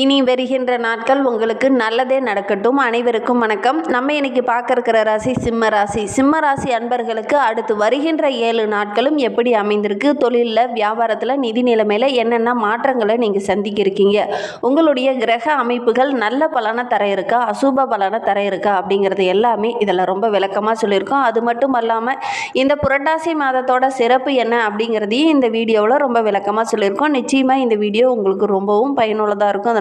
இனி வருகின்ற நாட்கள் உங்களுக்கு நல்லதே நடக்கட்டும். அனைவருக்கும் வணக்கம். நம்ம இன்னைக்கு பார்க்க இருக்கிற ராசி சிம்ம ராசி. சிம்ம ராசி அன்பர்களுக்கு அடுத்து வருகின்ற ஏழு நாட்களும் எப்படி அமைந்திருக்கு? தொழிலில் வியாபாரத்தில் நிதி நிலைமையில் என்னென்ன மாற்றங்களை நீங்கள் சந்திக்க இருக்கீங்க உங்களுடைய கிரக அமைப்புகள் நல்ல பலனை தர இருக்கா அசுப பலனை தர இருக்கா அப்படிங்கிறது எல்லாமே இதில் ரொம்ப விளக்கமாக சொல்லியிருக்கோம். அது மட்டும் அல்லாமல் இந்த புரட்டாசி மாதத்தோட சிறப்பு என்ன அப்படிங்கிறதையும் இந்த வீடியோவில் ரொம்ப விளக்கமாக சொல்லியிருக்கோம். நிச்சயமாக இந்த வீடியோ உங்களுக்கு ரொம்பவும் பயனுள்ளதாக இருக்கும்.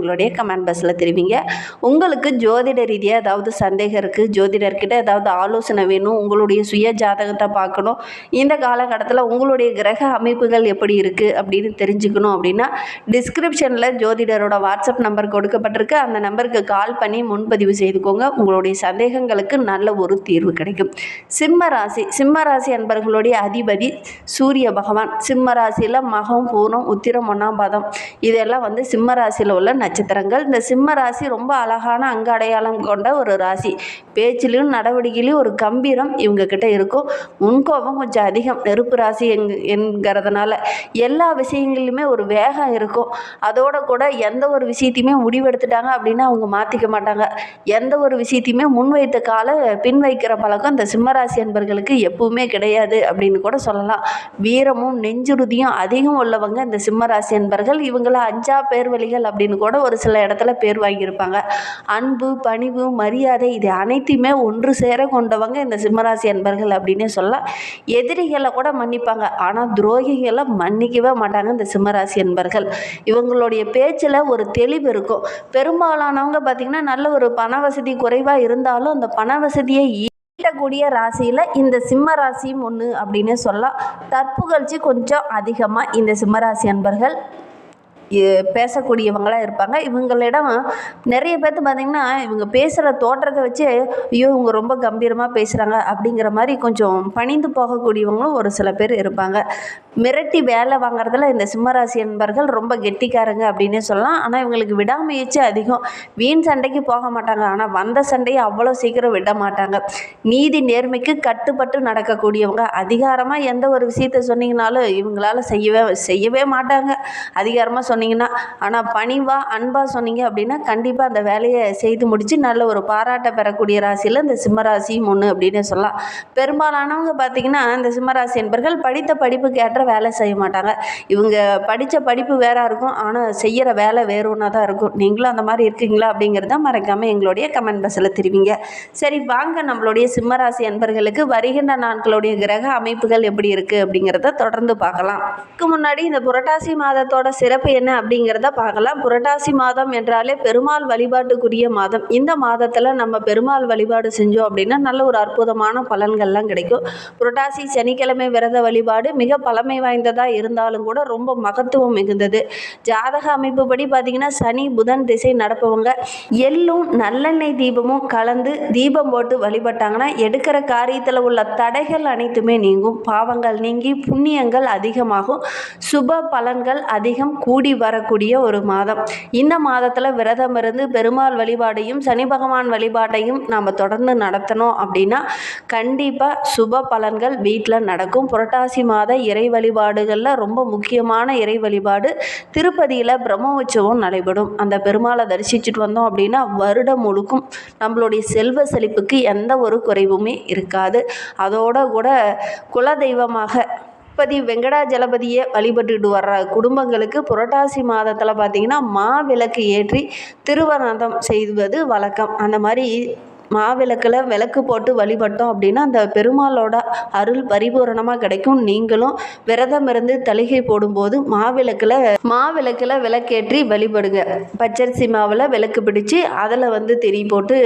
உங்களுடைய கமெண்ட் பாக்ஸில் தெரிவிங்க. உங்களுக்கு ஜோதிட ரீதியாக ஏதாவது சந்தேகம் இருக்குது ஜோதிடர்கிட்ட ஏதாவது ஆலோசனை வேணும் உங்களுடைய சுய ஜாதகத்தை பார்க்கணும். இந்த காலகட்டத்தில் உங்களுடைய கிரக அமைப்புகள் எப்படி இருக்குது அப்படின்னு தெரிஞ்சுக்கணும் அப்படின்னா டிஸ்கிரிப்ஷனில் ஜோதிடரோட வாட்ஸ்அப் நம்பர் கொடுக்கப்பட்டிருக்கு. அந்த நம்பருக்கு கால் பண்ணி முன்பதிவு செய்துக்கோங்க. உங்களுடைய சந்தேகங்களுக்கு நல்ல ஒரு தீர்வு கிடைக்கும். சிம்ம ராசி சிம்ம ராசி அன்பர்களுடைய அதிபதி சூரிய பகவான். சிம்ம ராசியில் மகம் பூரம் உத்திரம் ஒன்றாம் பாதம். இதெல்லாம் வந்து சிம்ம ராசியில் உள்ள நட்சத்திரங்கள். இந்த சிம்ம ராசி ரொம்ப அழகான அங்க அடையாளம் கொண்ட ஒரு ராசி. பேச்சிலையும் நடவடிக்கையிலையும் ஒரு கம்பீரம் இவங்க கிட்ட இருக்கும் முன்கோபம் கொஞ்சம் அதிகம். நெருப்பு ராசி எங் என்கிறதுனால எல்லா விஷயங்கள்லையுமே ஒரு வேகம் இருக்கும். அதோட கூட எந்த ஒரு விஷயத்தையுமே முடிவெடுத்துட்டாங்க அப்படின்னா அவங்க மாற்றிக்க மாட்டாங்க. எந்த ஒரு விஷயத்தையுமே முன்வைத்த கால பின் வைக்கிற பழக்கம் இந்த சிம்மராசி என்பர்களுக்கு எப்பவுமே கிடையாது அப்படின்னு கூட சொல்லலாம். வீரமும் நெஞ்சுறுதியும் அதிகம் உள்ளவங்க இந்த சிம்மராசி என்பர்கள் இவங்கள அஞ்சா பேர் வழிகள் அப்படின்னு கூட ஒரு சில இடத்துல பேர் வாங்கியிருப்பாங்க. அன்பு பணிவு மரியாதை இது அனைத்தையுமே ஒன்று சேர கொண்டவங்க இந்த சிம்மராசி அன்பர்கள் அப்படின்னே சொல்லலாம். எதிரிகளை கூட மன்னிப்பாங்க. ஆனால் துரோகிகளை மன்னிக்கவே மாட்டாங்க இந்த சிம்மராசி அன்பர்கள். இவங்களுடைய பேச்சில் ஒரு தெளிவு இருக்கும். பெரும்பாலானவங்க பார்த்திங்கன்னா நல்ல ஒரு பண வசதி குறைவாக இருந்தாலும் அந்த பண வசதியை ஈட்டக்கூடிய ராசியில் இந்த சிம்ம ராசியும் ஒன்று அப்படின்னு சொல்லலாம். தற்புகழ்ச்சி கொஞ்சம் அதிகமாக இந்த சிம்மராசி அன்பர்கள் பேசக்கூடியவங்களாக இருப்பாங்க. இவங்களிடம் நிறைய பேர்த்து பார்த்திங்கன்னா இவங்க பேசுகிற தோற்றத்தை வச்சு ஐயோ இவங்க ரொம்ப கம்பீரமாக பேசுகிறாங்க அப்படிங்கிற மாதிரி கொஞ்சம் பணிந்து போகக்கூடியவங்களும் ஒரு சில பேர் இருப்பாங்க. மிரட்டி வேலை வாங்குறதுல இந்த சிம்மராசி என்பர்கள் ரொம்ப கெட்டிக்காரங்க அப்படின்னே சொல்லலாம். ஆனால் இவங்களுக்கு விடாமுயற்சி அதிகம். வீண் சண்டைக்கு போக மாட்டாங்க. ஆனால் வந்த சண்டையை அவ்வளோ சீக்கிரம் விட மாட்டாங்க. நீதி நேர்மைக்கு கட்டுப்பட்டு நடக்கக்கூடியவங்க. அதிகாரமாக எந்த ஒரு விஷயத்தை சொன்னீங்கனாலும் இவங்களால செய்யவே செய்யவே மாட்டாங்க. அதிகாரமாக சொன்னீங்கன்னா ஆனால் பணிவாக அன்பாக சொன்னீங்க அப்படின்னா கண்டிப்பாக அந்த வேலையை செய்து முடித்து நல்ல ஒரு பாராட்டை பெறக்கூடிய ராசியில் இந்த சிம்மராசியும் ஒன்று அப்படின்னு சொல்லலாம். பெரும்பாலானவங்க பார்த்திங்கன்னா இந்த சிம்மராசி என்பர்கள் படித்த படிப்புக்கு ஏற்ற வேலை செய்ய மாட்டாங்க. இவங்க படித்த படிப்பு வேறாக இருக்கும் ஆனால் செய்கிற வேலை வேறு ஒன்றா தான் இருக்கும். நீங்களும் அந்த மாதிரி இருக்கீங்களா அப்படிங்கிறத மறக்காமல் எங்களுடைய கமெண்ட் பஸ்ஸில் தெரிவிங்க. சரி வாங்க நம்மளுடைய சிம்மராசி அன்பர்களுக்கு வருகின்ற நாட்களுடைய கிரக அமைப்புகள் எப்படி இருக்குது அப்படிங்கிறத தொடர்ந்து பார்க்கலாம். இதுக்கு முன்னாடி இந்த புரட்டாசி மாதத்தோட சிறப்பு என்ன அப்படிங்கிறத பார்க்கலாம். புரட்டாசி மாதம் என்றாலே பெருமாள் வழிபாட்டுக்குரிய மாதம். இந்த மாதத்தில் நம்ம பெருமாள் வழிபாடு செஞ்சோம் அப்படின்னா நல்ல ஒரு அற்புதமான பலன்கள்லாம் கிடைக்கும். புரட்டாசி சனிக்கிழமை விரத வழிபாடு மிக பழமை வாய்ந்ததாக இருந்தாலும் கூட ரொம்ப மகத்துவம் மிகுந்தது. ஜாதக அமைப்புப்படி பார்த்தீங்கன்னா சனி புதன் திசை நடப்பவங்க எள்ளும் நல்லெண்ணெய் தீபமும் கலந்து தீபம் போட்டு வழிபட்டாங்கன்னா எடுக்கிற காரியத்தில் உள்ள தடைகள் அனைத்துமே நீங்கும். பாவங்கள் நீங்கி புண்ணியங்கள் அதிகமாகும். சுப பலன்கள் அதிகம். கூடி வரக்கூடிய ஒரு மாதம். இந்த மாதத்தில் விரதம் இருந்து பெருமாள் வழிபாடையும் சனி பகவான் வழிபாட்டையும் நாம் தொடர்ந்து நடத்தணும் அப்படின்னா கண்டிப்பாக சுப பலன்கள் வீட்டில் நடக்கும். புரட்டாசி மாத இறை வழிபாடுகளில் ரொம்ப முக்கியமான இறை வழிபாடு திருப்பதியில் பிரம்ம உற்சவம் நடைபெறும். அந்த பெருமாளை தரிசிச்சுட்டு வந்தோம் அப்படின்னா வருடம் முழுக்கும் நம்மளுடைய செல்வ செழிப்புக்கு எந்த ஒரு குறைவுமே இருக்காது. அதோட கூட குலதெய்வமாக திருப்பதி வெங்கடாஜலபதியை வழிபட்டுட்டு வர்ற குடும்பங்களுக்கு புரட்டாசி மாதத்தில் பார்த்திங்கன்னா மாவிளக்கு ஏற்றி திருவனந்தம் செய்வது வழக்கம். அந்த மாதிரி மாவிளக்கில் விளக்கு போட்டு வழிபட்டோம் அப்படின்னா அந்த பெருமாளோட அருள் பரிபூரணமாக கிடைக்கும். நீங்களும் விரதம் இருந்து தலிகை போடும்போது மாவிளக்கில் மாவிளக்கில் விளக்கேற்றி வழிபடுங்க. பச்சரிசி மாவில் விளக்கு பிடிச்சு அதில் வந்து திரி போட்டு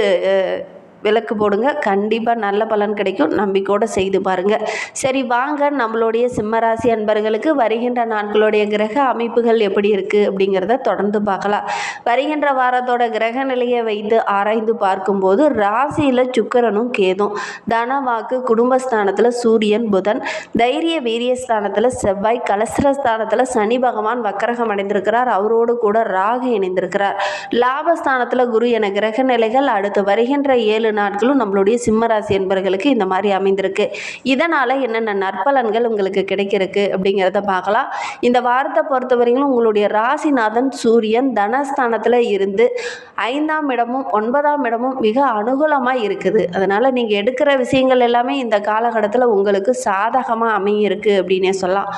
விளக்கு போடுங்க. கண்டிப்பாக நல்ல பலன் கிடைக்கும். நம்பிக்கையோடு செய்து பாருங்கள் சரி வாங்க. நம்மளுடைய சிம்மராசி அன்பர்களுக்கு வருகின்ற நாட்களுடைய கிரக அமைப்புகள் எப்படி இருக்குது அப்படிங்கிறத தொடர்ந்து பார்க்கலாம். வருகின்ற வாரத்தோட கிரக நிலையை வைத்து ஆராய்ந்து பார்க்கும்போது ராசியில் சுக்கரனும் கேதும் தனவாக்கு குடும்பஸ்தானத்தில் சூரியன் புதன் தைரிய வீரியஸ்தானத்தில் செவ்வாய் கலஸ்திரஸ்தானத்தில் சனி பகவான் வக்கரகம் அடைந்திருக்கிறார். அவரோடு கூட ராகு இணைந்திருக்கிறார். லாபஸ்தானத்தில் குரு என கிரக நிலைகள் அடுத்து வருகின்ற ஏழு நாட்களும் நம்மளுடைய சிம்மராசி என்பவர்களுக்கு இந்த மாதிரி அமைந்திருக்கு. இதனால் என்னென்ன நற்பலன்கள் உங்களுக்கு கிடைக்கிறதுக்கு அப்படிங்கிறத பார்க்கலாம். இந்த வாரத்தை பொறுத்தவரையிலும் உங்களுடைய ராசிநாதன் சூரியன் தனஸ்தானத்தில் இருந்து ஐந்தாம் இடமும் ஒன்பதாம் இடமும் மிக அனுகூலமாக இருக்குது. அதனால் நீங்கள் எடுக்கிற விஷயங்கள் எல்லாமே இந்த காலகட்டத்தில் உங்களுக்கு சாதகமாக அமையிருக்கு அப்படின்னே சொல்லலாம்.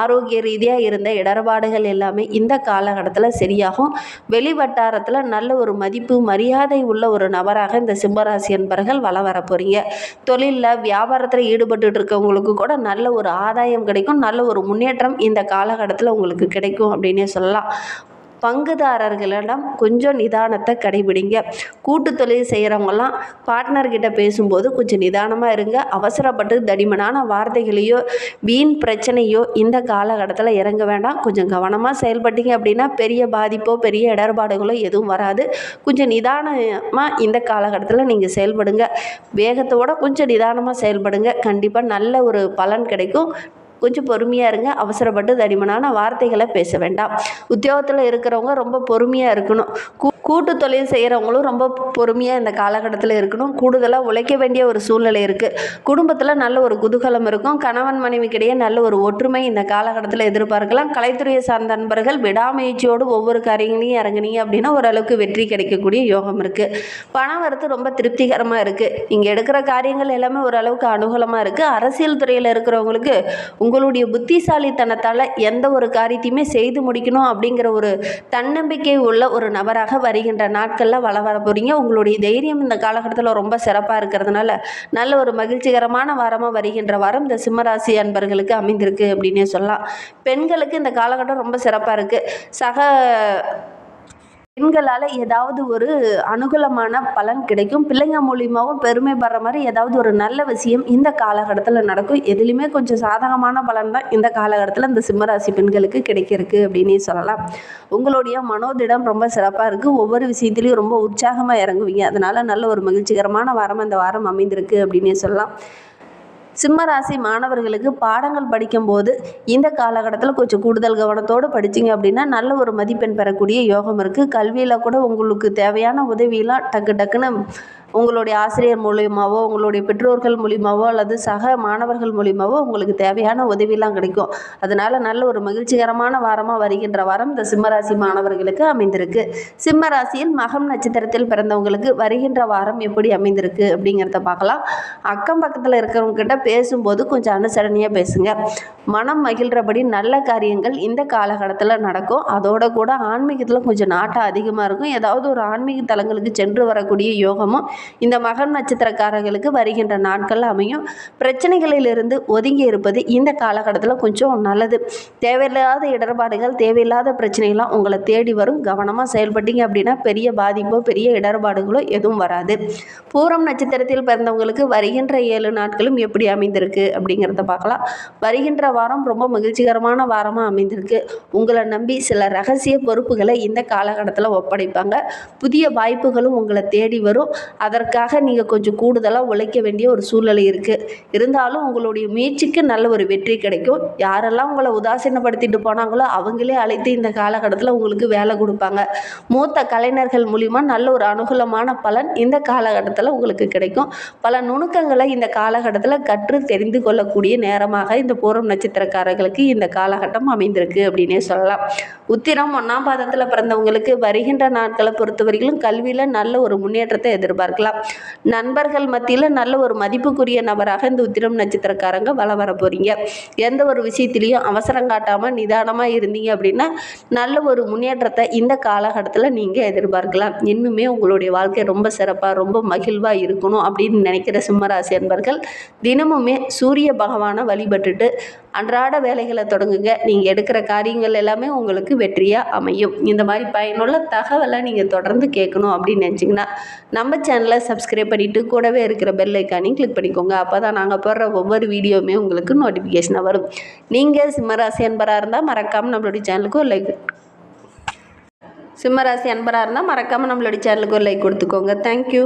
ஆரோக்கிய ரீதியாக இருந்த இடர்பாடுகள் எல்லாமே இந்த காலகட்டத்தில் சரியாகும். வெளி வட்டாரத்தில் நல்ல ஒரு மதிப்பு மரியாதை உள்ள ஒரு நபராக இந்த சிம்மராசி என்பர்கள் வளம் வர போகிறீங்க தொழிலில் வியாபாரத்தில் ஈடுபட்டு இருக்கவங்களுக்கு கூட நல்ல ஒரு ஆதாயம் கிடைக்கும் நல்ல ஒரு முன்னேற்றம் இந்த காலகட்டத்தில் உங்களுக்கு கிடைக்கும் அப்படின்னே சொல்லலாம். பங்குதாரர்களிடம் கொஞ்சம் நிதானத்தை கடைபிடிங்க. கூட்டு தொழில் செய்கிறவங்கலாம் பார்ட்னர்கிட்ட பேசும்போது கொஞ்சம் நிதானமாக இருங்க. அவசரப்பட்டு தடிமனான வார்த்தைகளையோ வீண் பிரச்சனையோ இந்த காலகட்டத்தில் இறங்க வேண்டாம். கொஞ்சம் கவனமாக செயல்பட்டீங்க அப்படின்னா பெரிய பாதிப்போ பெரிய இடர்பாடுகளோ எதுவும் வராது. கொஞ்சம் நிதானமாக இந்த காலகட்டத்தில் நீங்கள் செயல்படுங்க. வேகத்தோட கொஞ்சம் நிதானமாக செயல்படுங்க. கண்டிப்பாக நல்ல ஒரு பலன் கிடைக்கும். கொஞ்சம் பொறுமையாக இருங்க அவசரப்பட்டு தடிமனான வார்த்தைகளை பேச வேண்டாம். உத்தியோகத்தில் இருக்கிறவங்க ரொம்ப பொறுமையாக இருக்கணும். கூ கூட்டு தொழில் செய்கிறவங்களும் ரொம்ப பொறுமையாக இந்த காலகட்டத்தில் இருக்கணும். கூடுதலாக உழைக்க வேண்டிய ஒரு சூழ்நிலை இருக்குது குடும்பத்தில் நல்ல ஒரு குதூகலம் இருக்கும். கணவன் மனைவிக்கிடையே நல்ல ஒரு ஒற்றுமை இந்த காலகட்டத்தில் எதிர்பார்க்கலாம். கலைத்துறையை சார்ந்த நண்பர்கள் விடாமுயற்சியோடு ஒவ்வொரு காரியங்களையும் இறங்குனீங்க அப்படின்னா ஓரளவுக்கு வெற்றி கிடைக்கக்கூடிய யோகம் இருக்குது பணம் வரத்து ரொம்ப திருப்திகரமாக இருக்குது இங்கே எடுக்கிற காரியங்கள் எல்லாமே ஓரளவுக்கு அனுகூலமாக இருக்குது அரசியல் துறையில் இருக்கிறவங்களுக்கு உங்கள் உங்களுடைய புத்திசாலித்தனத்தால் எந்த ஒரு காரியத்தையுமே செய்து முடிக்கணும் அப்படிங்கிற ஒரு தன்னம்பிக்கை உள்ள ஒரு நபராக வருகின்ற நாட்களில் வள வர போகிறீங்க உங்களுடைய தைரியம் இந்த காலகட்டத்தில் ரொம்ப சிறப்பாக இருக்கிறதுனால நல்ல ஒரு மகிழ்ச்சிகரமான வாரமாக வருகின்ற வாரம் இந்த சிம்மராசி அன்பர்களுக்கு அமைந்திருக்கு அப்படின்னே சொல்லலாம். பெண்களுக்கு இந்த காலகட்டம் ரொம்ப சிறப்பாக இருக்குது சக பெண்களால் ஏதாவது ஒரு அனுகூலமான பலன் கிடைக்கும். பிள்ளைங்க மூலியமாகவும் பெருமை படுற மாதிரி ஏதாவது ஒரு நல்ல விஷயம் இந்த காலகட்டத்தில் நடக்கும். எதுலேயுமே கொஞ்சம் சாதகமான பலன் தான் இந்த காலகட்டத்தில் இந்த சிம்மராசி பெண்களுக்கு கிடைக்கிறதுக்கு அப்படின்னே சொல்லலாம். உங்களுடைய மனோதிடம் ரொம்ப சிறப்பாக இருக்குது ஒவ்வொரு விஷயத்துலையும் ரொம்ப உற்சாகமாக இறங்குவீங்க. அதனால் நல்ல ஒரு மகிழ்ச்சிகரமான வாரம் இந்த வாரம் அமைந்திருக்கு அப்படின்னே சொல்லலாம். சிம்மராசி மாணவர்களுக்கு பாடங்கள் படிக்கும்போது இந்த காலகட்டத்தில் கொஞ்சம் கூடுதல் கவனத்தோடு படிச்சிங்க அப்படின்னா நல்ல ஒரு மதிப்பெண் பெறக்கூடிய யோகம் இருக்குது கல்வியில் கூட உங்களுக்கு தேவையான உதவியெல்லாம் டக்கு டக்குன்னு உங்களுடைய ஆசிரியர் மூலியமாகவோ உங்களுடைய பெற்றோர்கள் மூலியமாவோ அல்லது சக மாணவர்கள் மூலியமாவோ உங்களுக்கு தேவையான உதவியெல்லாம் கிடைக்கும். அதனால் நல்ல ஒரு மகிழ்ச்சிகரமான வாரமாக வருகின்ற வாரம் இந்த சிம்மராசி மாணவர்களுக்கு அமைந்திருக்கு. சிம்மராசியில் மகம் நட்சத்திரத்தில் பிறந்தவங்களுக்கு வருகின்ற வாரம் எப்படி அமைந்திருக்கு அப்படிங்கிறத பார்க்கலாம். அக்கம் பக்கத்தில் இருக்கிறவங்க கிட்ட பேசும்போது கொஞ்சம் அனுசரணையாக பேசுங்க. மனம் மகிழ்கிறபடி நல்ல காரியங்கள் இந்த காலகட்டத்தில் நடக்கும். அதோட கூட ஆன்மீகத்தில் கொஞ்சம் நாட்டம் அதிகமாக இருக்கும். ஏதாவது ஒரு ஆன்மீக தலங்களுக்கு சென்று வரக்கூடிய யோகமும் இந்த மகம் நட்சத்திரக்காரர்களுக்கு வருகின்ற நாட்கள் அமையும். பிரச்சனைகளிலிருந்து ஒதுங்கி இருப்பது இந்த காலகட்டத்தில் கொஞ்சம் நல்லது. தேவையில்லாத இடர்பாடுகள் தேவையில்லாத பிரச்சனைகள்லாம் உங்களை தேடி வரும். கவனமாக செயல்பட்டீங்க அப்படின்னா பெரிய பாதிப்போ பெரிய இடர்பாடுகளோ எதுவும் வராது. பூரம் நட்சத்திரத்தில் பிறந்தவங்களுக்கு வருகின்ற ஏழு நாட்களும் எப்படி அமைந்திருக்கு அப்படிங்கிறத பார்க்கலாம். வருகின்ற வாரம் ரொம்ப மகிழ்ச்சிகரமான வாரமாக அமைந்திருக்கு. உங்களை நம்பி சில ரகசிய பொறுப்புகளை இந்த காலகட்டத்தில் ஒப்படைப்பாங்க. புதிய வாய்ப்புகளும் உங்களை தேடி வரும். அதற்காக நீங்கள் கொஞ்சம் கூடுதலாக உழைக்க வேண்டிய ஒரு சூழ்நிலை இருக்குது இருந்தாலும் உங்களுடைய முயற்சிக்கு நல்ல ஒரு வெற்றி கிடைக்கும். யாரெல்லாம் உங்களை உதாசீனப்படுத்திட்டு போனாங்களோ அவங்களே அழைத்து இந்த காலகட்டத்தில் உங்களுக்கு வேலை கொடுப்பாங்க. மூத்த கலைஞர்கள் மூலிமா நல்ல ஒரு அனுகூலமான பலன் இந்த காலகட்டத்தில் உங்களுக்கு கிடைக்கும். பல நுணுக்கங்களை இந்த காலகட்டத்தில் கற்று தெரிந்து கொள்ளக்கூடிய நேரமாக இந்த பூரம் நட்சத்திரக்காரர்களுக்கு இந்த காலகட்டம் அமைந்திருக்கு அப்படின்னே சொல்லலாம். உத்திரம் ஒன்றாம் பாதத்தில் பிறந்தவங்களுக்கு வருகின்ற நாட்களை பொறுத்தவரையிலும் கல்வியில் நல்ல ஒரு முன்னேற்றத்தை எதிர்பார்க்கலாம். நண்பர்கள் மத்தியில் நல்ல ஒரு மதிப்புக்குரிய நபராக இந்த உத்திரம் நட்சத்திரக்காரங்க வள வர போகிறீங்க எந்த ஒரு விஷயத்துலையும் அவசரம் காட்டாமல் நிதானமாக இருந்தீங்க அப்படின்னா நல்ல ஒரு முன்னேற்றத்தை இந்த காலகட்டத்தில் நீங்கள் எதிர்பார்க்கலாம். இன்னுமே உங்களுடைய வாழ்க்கை ரொம்ப சிறப்பாக ரொம்ப மகிழ்வாக இருக்கணும் அப்படின்னு நினைக்கிற சிம்மராசி அன்பர்கள் தினமுமே சூரிய பகவானை வழிபட்டுட்டு அன்றாட வேலைகளை தொடங்குங்க. நீங்கள் எடுக்கிற காரியங்கள் எல்லாமே உங்களுக்கு வெற்றியாக அமையும். இந்த மாதிரி பயனுள்ள தகவலை நீங்கள் தொடர்ந்து கேட்கணும் அப்படின்னு நினச்சிங்கன்னா நம்ம சேனல் சேனலை சப்ஸ்கிரைப் பண்ணிவிட்டு கூடவே இருக்கிற பெல் ஐக்கானையும் கிளிக் பண்ணிக்கோங்க. அப்போ தான் நாங்கள் போடுற ஒவ்வொரு வீடியோவுமே உங்களுக்கு நோட்டிஃபிகேஷனாக வரும். நீங்கள் சிம்மராசி அன்பராக இருந்தால் மறக்காமல் நம்மளுடைய சேனலுக்கு ஒரு லைக் சிம்மராசி அன்பராக இருந்தால் மறக்காமல் நம்மளுடைய சேனலுக்கு ஒரு லைக் கொடுத்துக்கோங்க. தேங்க்யூ